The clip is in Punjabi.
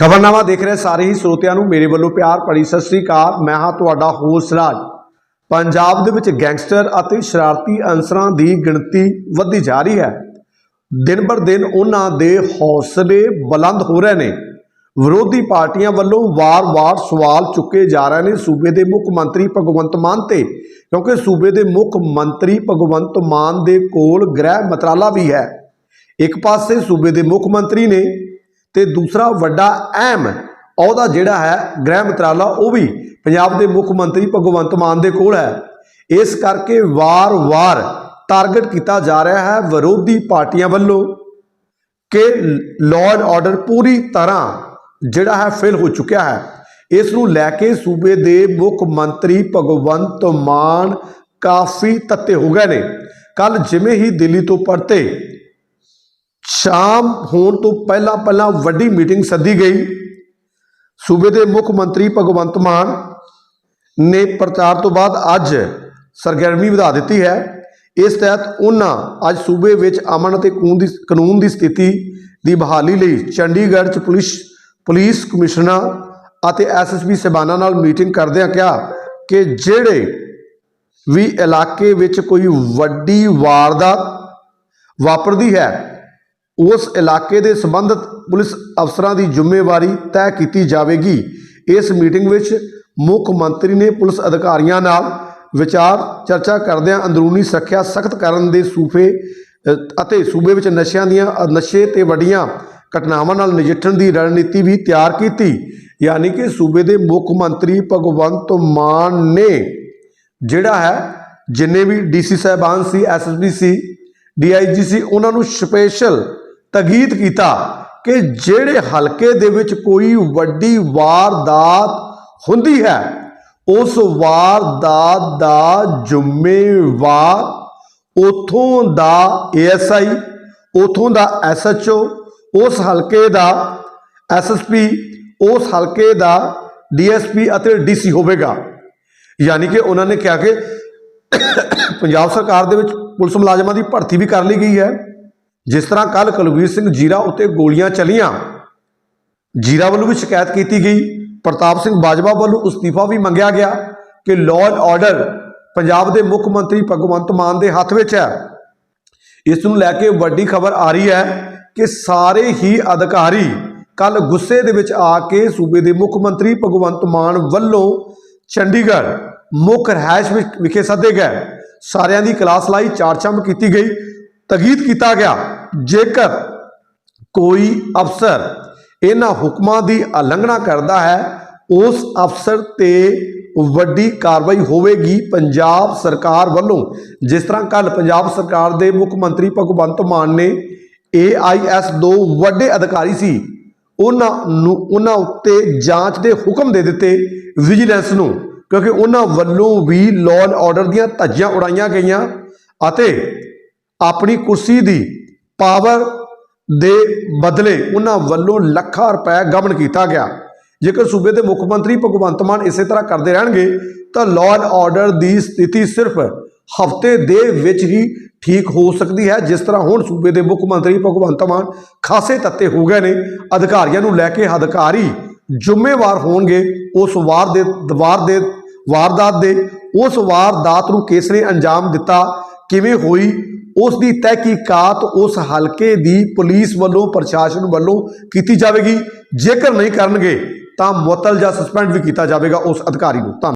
ਖਬਰਨਾਮਾ ਦੇਖ ਰਹੇ ਸਾਰੇ ਹੀ ਸਰੋਤਿਆਂ ਨੂੰ ਮੇਰੇ ਵੱਲੋਂ ਪਿਆਰ ਭਰੀ ਸਤਿ ਸ੍ਰੀ ਅਕਾਲ। ਮੈਂ ਹਾਂ ਤੁਹਾਡਾ ਹੋਸਟ ਰਾਜ। ਪੰਜਾਬ ਦੇ ਵਿੱਚ ਗੈਂਗਸਟਰ ਅਤੇ ਸ਼ਰਾਰਤੀ ਅਨਸਰਾਂ ਦੀ ਗਿਣਤੀ ਵੱਧਦੀ ਜਾ ਰਹੀ ਹੈ। ਦਿਨ ਬਰ ਦਿਨ ਉਹਨਾਂ ਦੇ ਹੌਸਲੇ ਬੁਲੰਦ ਹੋ ਰਹੇ ਨੇ। ਵਿਰੋਧੀ ਪਾਰਟੀਆਂ ਵੱਲੋਂ ਵਾਰ-ਵਾਰ ਸਵਾਲ ਚੁੱਕੇ ਜਾ ਰਹੇ ਨੇ ਸੂਬੇ ਦੇ ਮੁੱਖ ਮੰਤਰੀ ਭਗਵੰਤ ਮਾਨ ਤੇ, ਕਿਉਂਕਿ ਸੂਬੇ ਦੇ ਮੁੱਖ ਮੰਤਰੀ ਭਗਵੰਤ ਮਾਨ ਦੇ ਕੋਲ ਗ੍ਰਹਿ ਮੰਤਰਾਲਾ ਵੀ ਹੈ। ਇੱਕ ਪਾਸੇ ਸੂਬੇ ਦੇ ਮੁੱਖ ਮੰਤਰੀ ਨੇ ਤੇ ਦੂਸਰਾ ਵੱਡਾ ਅਹਿਮ ਅਹੁਦਾ ਜਿਹੜਾ ਹੈ ਗ੍ਰਹਿ ਮੰਤਰਾਲਾ, ਉਹ ਵੀ ਪੰਜਾਬ ਦੇ ਮੁੱਖ ਮੰਤਰੀ ਭਗਵੰਤ ਮਾਨ ਦੇ ਕੋਲ ਹੈ। ਇਸ ਕਰਕੇ ਵਾਰ-ਵਾਰ ਟਾਰਗੇਟ ਕੀਤਾ ਜਾ ਰਿਹਾ ਹੈ ਵਿਰੋਧੀ ਪਾਰਟੀਆਂ ਵੱਲੋਂ ਕਿ ਲਾਅ ਐਂਡ ਆਰਡਰ ਪੂਰੀ ਤਰ੍ਹਾਂ ਜਿਹੜਾ ਹੈ ਫੇਲ ਹੋ ਚੁੱਕਿਆ ਹੈ। ਇਸ ਨੂੰ ਲੈ ਕੇ ਸੂਬੇ ਦੇ ਮੁੱਖ ਮੰਤਰੀ ਭਗਵੰਤ ਮਾਨ ਕਾਫੀ ਤੱਤੇ ਹੋ ਗਏ ਨੇ। ਕੱਲ ਜਿਵੇਂ ਹੀ ਦਿੱਲੀ ਤੋਂ ਪਰਤੇ ਸ਼ਾਮ ਹੋਣ ਤੋਂ ਪਹਿਲਾਂ ਪਹਿਲਾਂ ਵੱਡੀ ਮੀਟਿੰਗ ਸੱਦੀ ਗਈ। ਸੂਬੇ ਦੇ ਮੁੱਖ ਮੰਤਰੀ ਭਗਵੰਤ ਮਾਨ ਨੇ ਪ੍ਰਚਾਰ ਤੋਂ ਬਾਅਦ ਅੱਜ ਸਰਗਰਮੀ ਵਧਾ ਦਿੱਤੀ ਹੈ। ਇਸ ਤਹਿਤ ਉਹਨਾਂ ਅੱਜ ਸੂਬੇ ਵਿੱਚ ਅਮਨ ਅਤੇ ਕਾਨੂੰਨ ਦੀ ਕਾਨੂੰਨ ਦੀ ਸਥਿਤੀ ਦੀ ਬਹਾਲੀ ਲਈ ਚੰਡੀਗੜ੍ਹ 'ਚ ਪੁਲਿਸ ਪੁਲਿਸ ਕਮਿਸ਼ਨਰ ਅਤੇ ਐਸਐਸਪੀ ਸਬਾਨਾ ਨਾਲ ਮੀਟਿੰਗ ਕਰਦਿਆਂ ਕਿਹਾ ਕਿ ਜਿਹੜੇ ਵੀ ਇਲਾਕੇ ਵਿੱਚ ਕੋਈ ਵੱਡੀ ਵਾਰਦਾਤ ਵਾਪਰਦੀ ਹੈ ਉਸ ਇਲਾਕੇ ਦੇ ਸੰਬੰਧਿਤ ਪੁਲਿਸ ਅਫਸਰਾਂ ਦੀ ਜ਼ਿੰਮੇਵਾਰੀ ਤੈਅ ਕੀਤੀ ਜਾਵੇਗੀ। ਇਸ ਮੀਟਿੰਗ ਵਿੱਚ ਮੁੱਖ ਮੰਤਰੀ ਨੇ ਪੁਲਿਸ ਅਧਿਕਾਰੀਆਂ ਨਾਲ ਵਿਚਾਰ ਚਰਚਾ ਕਰਦਿਆਂ ਅੰਦਰੂਨੀ ਸੁਰੱਖਿਆ ਸਖਤ ਕਰਨ ਦੇ ਸੂਫੇ ਅਤੇ ਸੂਬੇ ਵਿੱਚ ਨਸ਼ਿਆਂ ਦੀਆਂ ਨਸ਼ੇ ਤੇ ਵੱਡੀਆਂ ਘਟਨਾਵਾਂ ਨਾਲ ਨਜਿੱਠਣ ਦੀ ਰਣਨੀਤੀ ਵੀ ਤਿਆਰ ਕੀਤੀ। ਯਾਨੀ ਕਿ ਸੂਬੇ ਦੇ ਮੁੱਖ ਮੰਤਰੀ ਭਗਵੰਤ ਮਾਨ ਨੇ, ਜਿਹੜਾ ਹੈ, ਜਿੰਨੇ ਵੀ ਡੀਸੀ ਸਾਹਿਬਾਨ ਸੀ ਐਸਐਸਪੀ ਸੀ ਡੀਆਈਜੀ ਸੀ, ਉਹਨਾਂ ਨੂੰ ਸਪੈਸ਼ਲ ਤਗੀਦ ਕੀਤਾ ਕਿ ਜਿਹੜੇ ਹਲਕੇ ਦੇ ਵਿੱਚ ਕੋਈ ਵੱਡੀ ਵਾਰਦਾਤ ਹੁੰਦੀ ਹੈ, ਉਸ ਵਾਰਦਾਤ ਦਾ ਜ਼ਿੰਮੇਵਾਰ ਉਥੋਂ ਦਾ ਏਐਸਆਈ, ਉਥੋਂ ਦਾ ਐਸਐਚਓ, ਉਸ ਹਲਕੇ ਦਾ ਐਸਐਸਪੀ, ਉਸ ਹਲਕੇ ਦਾ ਡੀਐਸਪੀ ਅਤੇ ਡੀਸੀ ਹੋਵੇਗਾ। ਯਾਨੀ ਕਿ ਉਹਨਾਂ ਨੇ ਕਿਹਾ ਕਿ ਪੰਜਾਬ ਸਰਕਾਰ ਦੇ ਵਿੱਚ ਪੁਲਿਸ ਮੁਲਾਜ਼ਮਾਂ ਦੀ ਭਰਤੀ ਵੀ ਕਰ ਲਈ ਗਈ ਹੈ। ਜਿਸ ਤਰ੍ਹਾਂ ਕੱਲ ਕੁਲਵੀਰ ਸਿੰਘ ਜੀਰਾ ਉੱਤੇ ਗੋਲੀਆਂ ਚਲੀਆਂ, ਜੀਰਾ ਵੱਲੋਂ ਵੀ ਸ਼ਿਕਾਇਤ ਕੀਤੀ ਗਈ। ਪ੍ਰਤਾਪ ਸਿੰਘ ਬਾਜਵਾ ਵੱਲੋਂ ਅਸਤੀਫਾ ਵੀ ਮੰਗਿਆ ਗਿਆ ਕਿ ਲਾਅ ਐਂਡ ਆਰਡਰ ਪੰਜਾਬ ਦੇ ਮੁੱਖ ਮੰਤਰੀ ਭਗਵੰਤ ਮਾਨ ਦੇ ਹੱਥ ਵਿੱਚ ਹੈ। ਇਸ ਨੂੰ ਲੈ ਕੇ ਵੱਡੀ ਖਬਰ ਆ ਰਹੀ ਹੈ ਕਿ ਸਾਰੇ ਹੀ ਅਧਿਕਾਰੀ ਕੱਲ ਗੁੱਸੇ ਦੇ ਵਿੱਚ ਆ ਕੇ ਸੂਬੇ ਦੇ ਮੁੱਖ ਮੰਤਰੀ ਭਗਵੰਤ ਮਾਨ ਵੱਲੋਂ ਚੰਡੀਗੜ੍ਹ ਮੁੱਖ ਰਿਹਾਇਸ਼ ਵਿੱਚ ਵਿਖੇ ਸੱਦੇ ਗਏ। ਸਾਰਿਆਂ ਦੀ ਕਲਾਸ ਲਾਈ ਚਾਰਚੰਬ ਕੀਤੀ ਗਈ। ਤਗੀਦ ਕੀਤਾ ਗਿਆ। ਜੇਕਰ ਕੋਈ ਅਫਸਰ ਇਹਨਾਂ ਹੁਕਮਾਂ ਦੀ ਉਲੰਘਣਾ ਕਰਦਾ ਹੈ, ਉਸ ਅਫਸਰ ਤੇ ਵੱਡੀ ਕਾਰਵਾਈ ਹੋਵੇਗੀ ਪੰਜਾਬ ਸਰਕਾਰ ਵੱਲੋਂ। ਜਿਸ ਤਰ੍ਹਾਂ ਕੱਲ ਪੰਜਾਬ ਸਰਕਾਰ ਦੇ ਮੁੱਖ ਮੰਤਰੀ ਭਗਵੰਤ ਮਾਨ ਨੇ ਏਆਈਐਸ ਦੋ ਵੱਡੇ ਅਧਿਕਾਰੀ ਸੀ, ਉਹਨਾਂ ਨੂੰ ਉਹਨਾਂ ਉੱਤੇ ਜਾਂਚ ਦੇ ਹੁਕਮ ਦੇ ਦਿੱਤੇ ਵਿਜੀਲੈਂਸ ਨੂੰ, ਕਿਉਂਕਿ ਉਹਨਾਂ ਵੱਲੋਂ ਵੀ ਲਾਅ ਐਂਡ ਆਰਡਰ ਦੀਆਂ ਧੱਜੀਆਂ ਉਡਾਈਆਂ ਗਈਆਂ ਅਤੇ ਆਪਣੀ ਕੁਰਸੀ ਦੀ ਪਾਵਰ ਦੇ ਬਦਲੇ ਉਹਨਾਂ ਵੱਲੋਂ ਲੱਖਾਂ ਰੁਪਏ ਗਬਨ ਕੀਤਾ ਗਿਆ। ਜੇਕਰ ਸੂਬੇ ਦੇ ਮੁੱਖ ਮੰਤਰੀ ਭਗਵੰਤ ਮਾਨ ਇਸੇ ਤਰ੍ਹਾਂ ਕਰਦੇ ਰਹਿਣਗੇ, ਤਾਂ ਲਾਅ ਐਂਡ ਆਰਡਰ ਦੀ ਸਥਿਤੀ ਸਿਰਫ ਹਫ਼ਤੇ ਦੇ ਵਿੱਚ ਹੀ ਠੀਕ ਹੋ ਸਕਦੀ ਹੈ, ਜਿਸ ਤਰ੍ਹਾਂ ਹੁਣ ਸੂਬੇ ਦੇ ਮੁੱਖ ਮੰਤਰੀ ਭਗਵੰਤ ਮਾਨ ਖਾਸੇ ਤੱਤੇ ਹੋ ਗਏ ਨੇ। ਅਧਿਕਾਰੀਆਂ ਨੂੰ ਲੈ ਕੇ ਅਧਿਕਾਰੀ ਜ਼ਿੰਮੇਵਾਰ ਹੋਣਗੇ ਉਸ ਵਾਰ ਦੇ ਦਵਾਰ ਦੇ, ਵਾਰਦਾਤ ਦੇ। ਉਸ ਵਾਰਦਾਤ ਨੂੰ ਕਿਸ ਨੇ ਅੰਜਾਮ ਦਿੱਤਾ। ਕਿਵੇਂ ਹੋਈ ਉਸ ਦੀ ਤਹਿਕੀਕਾਤ ਉਸ ਹਲਕੇ ਦੀ ਪੁਲਿਸ ਵੱਲੋਂ, ਪ੍ਰਸ਼ਾਸਨ ਵੱਲੋਂ ਕੀਤੀ ਜਾਵੇਗੀ? ਜੇਕਰ ਨਹੀਂ ਕਰਨਗੇ, ਤਾਂ ਮੁਅੱਤਲ ਜਾਂ ਸਸਪੈਂਡ ਵੀ ਕੀਤਾ ਜਾਵੇਗਾ ਉਸ ਅਧਿਕਾਰੀ ਨੂੰ। ਧੰਨਵਾਦ।